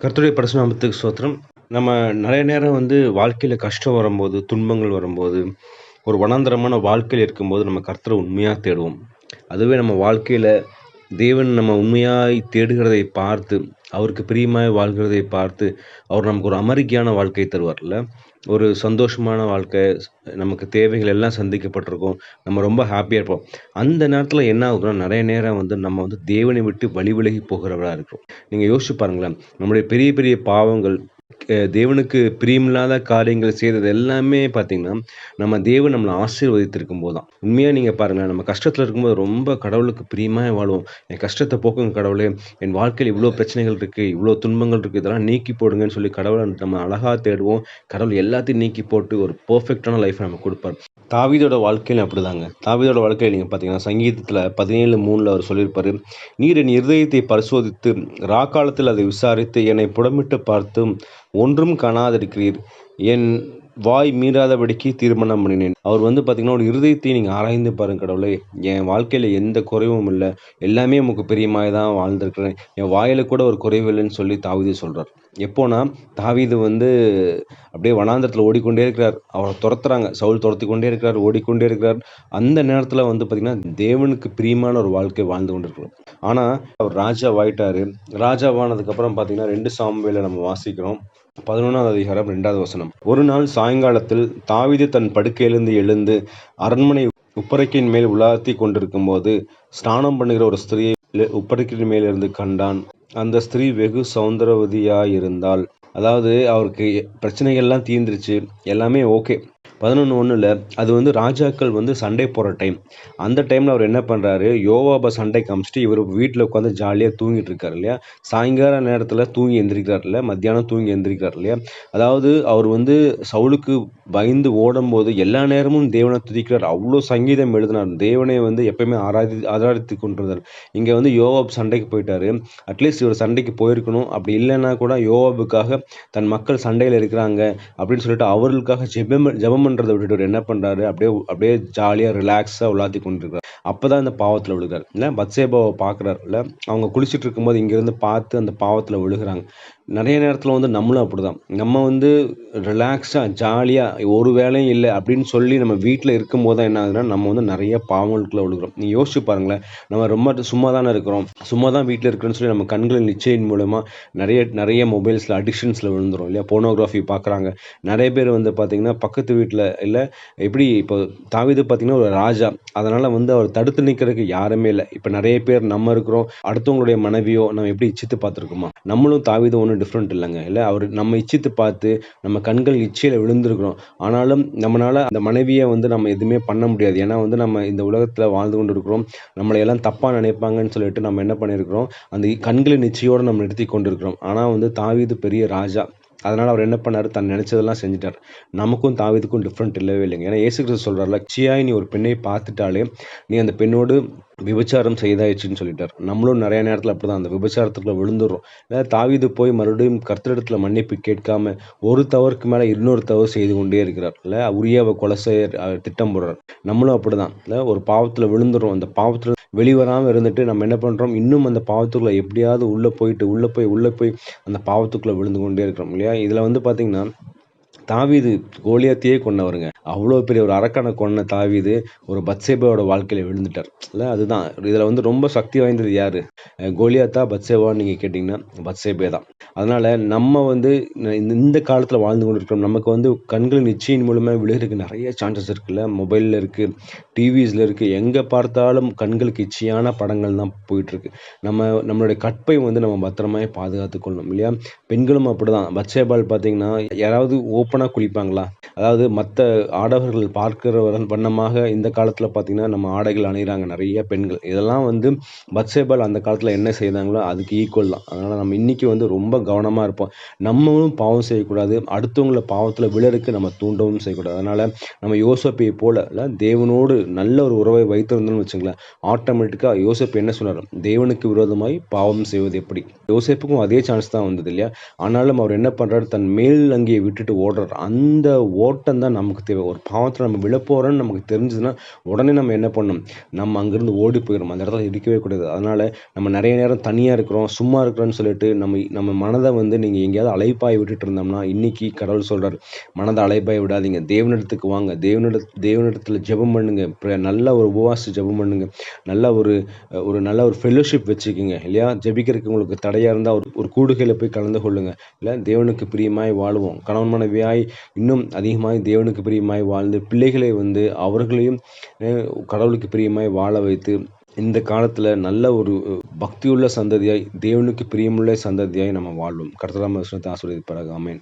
கர்த்தருடைய பரிசுநாமத்துக்கு சோத்திரம் நம்ம நிறைய நேரம் வந்து வாழ்க்கையில் கஷ்டம் வரும்போது, துன்பங்கள் வரும்போது, ஒரு வனாந்தரமான வாழ்க்கையில் இருக்கும்போது நம்ம கர்த்தரை உண்மையாக தேடுவோம். அதுவே நம்ம வாழ்க்கையில் தேவன் நம்ம உண்மையாய் தேடுகிறதை பார்த்து, அவருக்கு பிரியமாய் வாழ்கிறதை பார்த்து, அவர் நமக்கு ஒரு அமெரிக்கையான வாழ்க்கை தருவார்ல. ஒரு சந்தோஷமான வாழ்க்கை, நமக்கு தேவைகள் எல்லாம் சந்திக்கப்பட்டிருக்கும். நம்ம ரொம்ப ஹாப்பியாக இருப்போம். அந்த நேரத்தில் என்ன ஆகுதுன்னா, நிறைய நேரம் வந்து நம்ம வந்து தேவனை விட்டு வழி விலகி போகிறவராக இருக்கிறோம். நீங்கள் யோசிச்சு பாருங்களேன். நம்முடைய பெரிய பெரிய பாவங்கள், தேவனுக்கு பிரியமில்லாத காரியங்கள் செய்தது எல்லாமே பார்த்தீங்கன்னா, நம்ம தேவன் இருக்கும் போது தான். உண்மையாக நீங்கள் பாருங்கள் நம்ம கஷ்டத்தில் இருக்கும்போது ரொம்ப கடவுளுக்கு பிரியமாக வாழ்வோம் என் கஷ்டத்தை போக்குங்க கடவுளே! என் வாழ்க்கையில் இவ்வளோ பிரச்சனைகள் இருக்குது இவ்வளோ துன்பங்கள் இருக்குது இதெல்லாம் நீக்கி போடுங்கன்னு சொல்லி கடவுளை நம்ம அழகாக தேடுவோம். கடவுள் எல்லாத்தையும் நீக்கி போட்டு ஒரு பெர்ஃபெக்ட்டான லைஃப்ப நம்ம குடுப்பார். தாவீதோட வாழ்க்கையிலும் அப்படிதாங்க. தாவிதோட வாழ்க்கையில் நீங்கள் பார்த்தீங்கன்னா, சங்கீதத்தில் பதினேழு மூணில் அவர் சொல்லியிருப்பார் "நீர் என் இருதயத்தை பரிசோதித்து, ராக்காலத்தில் அதை விசாரித்து, என்னை புடமிட்டு பார்த்தும் ஒன்றும் காணாதிருக்கிறீர். என் வாய் மீறாதபடிக்கு தீர்மானம் பண்ணினேன்." அவர் வந்து பார்த்தீங்கன்னா, ஒரு இருதயத்தை நீங்கள் ஆராய்ந்து பாருங்க கடவுளே! என் வாழ்க்கையில் எந்த குறைவும் இல்லை எல்லாமே உங்களுக்கு பெரியமாக தான் வாழ்ந்திருக்கிறேன். என் வாயில் கூட ஒரு குறைவு இல்லைன்னு சொல்லி தாவீது சொல்கிறார் எப்போனா, தாவீது வந்து அப்படியே வனாந்திரத்தில் ஓடிக்கொண்டே இருக்கிறார். அவரை துரத்துறாங்க சவுல் துரத்தி கொண்டே இருக்கிறார், ஓடிக்கொண்டே இருக்கிறார். அந்த நேரத்தில் வந்து பார்த்திங்கன்னா தேவனுக்கு பிரியமான ஒரு வாழ்க்கை வாழ்ந்து கொண்டிருக்கிறோம். ஆனால் அவர் ராஜாவாயிட்டாரு. ராஜாவானதுக்கப்புறம் பார்த்தீங்கன்னா, 2 சாமுவேல நம்ம வாசிக்கிறோம். 11வது அதிகாரம் ரெண்டாவது வசனம். ஒரு நாள் சாயங்காலத்தில் தாவிது தன் படுக்கையிலிருந்து எழுந்து, அரண்மனை உப்பரைக்கையின் மேல் உலார்த்தி கொண்டிருக்கும் போது ஸ்நானம் பண்ணுகிற ஒரு ஸ்திரியை உப்பரிகையின் மேலிருந்து கண்டான். அந்த ஸ்திரீ வெகு சௌந்தரவதியாயிருந்தாள். அதாவது அவருக்கு பிரச்சனைகள்லாம் தீர்ந்துருச்சு. எல்லாமே ஓகே. 11:1ல அது வந்து ராஜாக்கள் வந்து சண்டை போகிற டைம். அந்த டைமில் அவர் என்ன பண்ணுறாரு யோவாப சண்டைக்கு காமிச்சிட்டு இவர் வீட்டில் உட்காந்து ஜாலியாக தூங்கிட்டு இருக்காரு இல்லையா? சாயங்கால நேரத்தில் தூங்கி எந்திரிக்கிறார்ல, மத்தியானம் தூங்கி எந்திரிக்கிறார் இல்லையா? அதாவது அவர் வந்து சவுலுக்கு பயந்து ஓடும்போது, எல்லா நேரமும் தேவனை துதிக்கிறார். அவ்வளோ சங்கீதம் எழுதினார். தேவனை வந்து எப்பயுமே ஆராதி ஆராதித்துக் கொண்டிருந்தார். இங்கே வந்து யோவாப் சண்டைக்கு போயிட்டார் அட்லீஸ்ட் இவர் சண்டைக்கு போயிருக்கணும். அப்படி இல்லைன்னா கூட யோவாபுக்காக தன் மக்கள் சண்டையில் இருக்கிறாங்க அப்படின்னு சொல்லிட்டு அவர்களுக்காக ஜெபம் ஜெபம் பண்ணுறதை விட்டுட்டு என்ன பண்றாரு, அப்படியே அப்படியே ஜாலியா ரிலாக்ஸா உலாத்திக் அப்போ அப்பதான் இந்த பாவத்தில் விழுகிறார். இல்லை? பத்சேபாவ பார்க்குறாரு. இல்லை? அவங்க குளிச்சிட்டு இருக்கும்போது இங்கேருந்து பார்த்து அந்த பாவத்தில் விழுகிறாங்க. நிறைய நேரத்தில் வந்து நம்மளும் அப்படிதான். நம்ம வந்து ரிலாக்ஸாக ஜாலியாக ஒரு வேலையும் இல்லை அப்படின்னு சொல்லி நம்ம வீட்ல இருக்கும்போது தான் என்ன ஆகுதுன்னா, நம்ம வந்து நிறைய பாவங்களுக்குள்ளே விழுகிறோம். நீங்கள் யோசிச்சு பாருங்களேன். நம்ம ரொம்ப சும்மா தானே இருக்கிறோம். சும்மா தான் வீட்டில் இருக்கிறோம்னு சொல்லி நம்ம கண்களின் நிச்சயின் மூலமாக நிறைய நிறைய மொபைல்ஸில் அடிக்ஷன்ஸில் விழுந்துடும் இல்லையா? போனோகிராஃபி பார்க்குறாங்க. நிறைய பேர் வந்து பார்த்திங்கன்னா பக்கத்து வீட்டில் இல்லை எப்படி இப்போ தாவீது பார்த்தீங்கன்னா, ஒரு ராஜா. அதனால் வந்து அவர் தடுத்து நிற்கிறதுக்கு யாருமே இல்லை இப்போ நிறைய பேர் நம்ம இருக்கிறோம். அடுத்தவங்களுடைய மனைவியோ நம்ம எப்படி இச்சித்து பார்த்துருக்கோமா? நம்மளும் தாவிதம் ஒன்று டிஃப்ரெண்ட் இல்லைங்க இல்லை அவர் நம்ம இச்சித்து பார்த்து, நம்ம கண்கள் இச்சையில் விழுந்திருக்கிறோம். ஆனாலும் நம்மளால் அந்த மனைவியை வந்து நம்ம எதுவுமே பண்ண முடியாது. ஏன்னா வந்து நம்ம இந்த உலகத்தில் வாழ்ந்து கொண்டு இருக்கிறோம் நம்மளை எல்லாம் தப்பாக நினைப்பாங்கன்னு சொல்லிட்டு நம்ம என்ன பண்ணியிருக்கிறோம், அந்த கண்களின் நிச்சயோடு நம்ம நிறுத்தி கொண்டிருக்கிறோம். ஆனால் வந்து தாவீது பெரிய ராஜா. அதனால் அவர் என்ன பண்ணார் தான் நினைச்சதெல்லாம் செஞ்சுட்டார் நமக்கும் தாவிதுக்கும் டிஃப்ரெண்ட் இல்லவே இல்லைங்க. ஏன்னா ஏசு கிறிஸ்து சொல்றார்ல, "இச்சையாய் நீ ஒரு பெண்ணை பார்த்துட்டாலே, நீ அந்த பெண்ணோடு விபச்சாரம் செய்தாயிடுச்சுன்னு சொல்லிட்டார். நம்மளும் நிறையா நேரத்தில் அப்படி தான் அந்த விபச்சாரத்துக்குள்ள விழுந்துடுறோம் ஏன்னா தாவிது போய் மறுபடியும் கர்த்தரிடத்தில் மன்னிப்பு கேட்காம, ஒரு தவறுக்கு மேலே இன்னொரு தவறு செய்து கொண்டே இருக்கிறார். இல்லை உரியாவ கொலை செய்ய திட்டம் போடுறார். நம்மளும் அப்படிதான். இல்லை ஒரு பாவத்தில் விழுந்துர்றோம். அந்த பாவத்தில் வெளிவராமல் இருந்துட்டு நம்ம என்ன பண்ணுறோம் இன்னும் அந்த பாவத்துக்குள்ளே எப்படியாவது உள்ளே போயிட்டு, உள்ளே போய் உள்ளே போய் அந்த பாவத்துக்குள்ளே விழுந்து கொண்டே இருக்கிறோம் இல்லையா? இதில் வந்து பார்த்திங்கன்னா தாவீது கோலியாத்தையே கொன்னவருங்க. அவ்வளோ பெரிய ஒரு அரக்கனை கொன்ன தாவீது, ஒரு பத்சேபாவோட வாழ்க்கையில் விழுந்துட்டார். இல்லை அதுதான். இதில் வந்து ரொம்ப சக்தி வாய்ந்தது யார் கோலியாத்தா, பத்சேபான்னு நீங்கள் கேட்டிங்கன்னா பத்சேபே தான். அதனால் நம்ம வந்து இந்த இந்த வாழ்ந்து வாழ்ந்து கொண்டிருக்கிறோம். நமக்கு வந்து கண்களின் நிச்சயின் மூலமாக விழுகிறதுக்கு நிறைய சான்சஸ் இருக்குல்ல. மொபைலில் இருக்குது டிவிஸில் இருக்குது எங்கே பார்த்தாலும் கண்களுக்கு இச்சையான படங்கள் தான் போயிட்டுருக்கு. நம்ம நம்மளுடைய கற்பை வந்து நம்ம பத்திரமாய் பாதுகாத்துக்கொள்ளணும் இல்லையா? பெண்களும் அப்படி தான் பத்சேபாள் பார்த்தீங்கன்னா, யாராவது ஓப்பன் குளிப்பாங்களா? அதாவது மற்ற ஆடவர்கள் பார்க்கிற வண்ணமாக இந்த காலத்தில் பார்த்தீங்கன்னா, நம்ம ஆடைகள் அணிகிறாங்க நிறைய பெண்கள். இதெல்லாம் வந்து பக்சேபால் அந்த காலத்தில் என்ன செய்தாங்களோ, அதுக்கு ஈக்குவல் தான். அதனால் நம்ம இன்றைக்கி வந்து ரொம்ப கவனமாக இருப்போம். நம்மளும் பாவம் செய்யக்கூடாது. அடுத்தவங்கள பாவத்தில் விழருக்கு நம்ம தூண்டவும் செய்யக்கூடாது. அதனால் நம்ம யோசேப்பை போல இல்லை தேவனோடு நல்ல ஒரு உறவை வைத்திருந்தோம்னு வச்சுங்களேன் ஆட்டோமேட்டிக்காக யோசேப்பு என்ன சொன்னார் தேவனுக்கு விரோதமாய் பாவம் செய்வது எப்படி? யோசேப்புக்கும் அதே சான்ஸ் தான் வந்தது இல்லையா? ஆனாலும் அவர் என்ன பண்ணுறாரு தன் மேல் அங்கியை விட்டுட்டு ஓடுறார் அந்த ஓட்டம் தான் நமக்கு தேவை. ஒரு பாவத்தில் நம்ம விழப்போகிறோன்னு நமக்கு தெரிஞ்சதுன்னா உடனே நம்ம என்ன பண்ணணும் நம்ம அங்கேருந்து ஓடி போயிடும் அந்த இடத்துல இருக்கவே கூடாது. அதனால் நம்ம நிறைய நேரம் தனியாக இருக்கிறோம் சும்மா இருக்கிறோன்னு சொல்லிட்டு நம்ம நம்ம மனதை வந்து நீங்கள் எங்கேயாவது அலைப்பாய் விட்டுட்டு இருந்தோம்னா இன்றைக்கி கடவுள் சொல்கிறார் மனதை அலைப்பாய் விடாதீங்க. தேவனிடத்துக்கு வாங்க. தேவனிட தேவனிடத்தில் ஜெபம் பண்ணுங்க. நல்ல ஒரு உபவாசி ஜெபம் பண்ணுங்க. நல்ல ஒரு ஒரு நல்ல ஒரு ஃபெல்லோஷிப் வச்சுக்கோங்க இல்லையா? ஜெபிக்கிறதுக்கு உங்களுக்கு தடையாக இருந்தால் ஒரு ஒரு கூடுகையில் போய் கலந்து கொள்ளுங்க. இல்லை தேவனுக்கு பிரியமாய் வாழுவோம். கணவன் மனைவியாக மனைவியாய் இன்னும் அதிகமாய் தேவனுக்கு பிரியமாய் வாழ்ந்து பிள்ளைகளை வந்து அவர்களையும் அஹ், கடவுளுக்கு பிரியமாய் வாழ வைத்து இந்த காலத்தில் நல்ல ஒரு பக்தியுள்ள சந்ததியாய் தேவனுக்கு பிரியமுள்ள சந்ததியாய் நம்ம வாழ்வோம் கர்த்தராம ஆசிரியப்பாராக ஆமென்.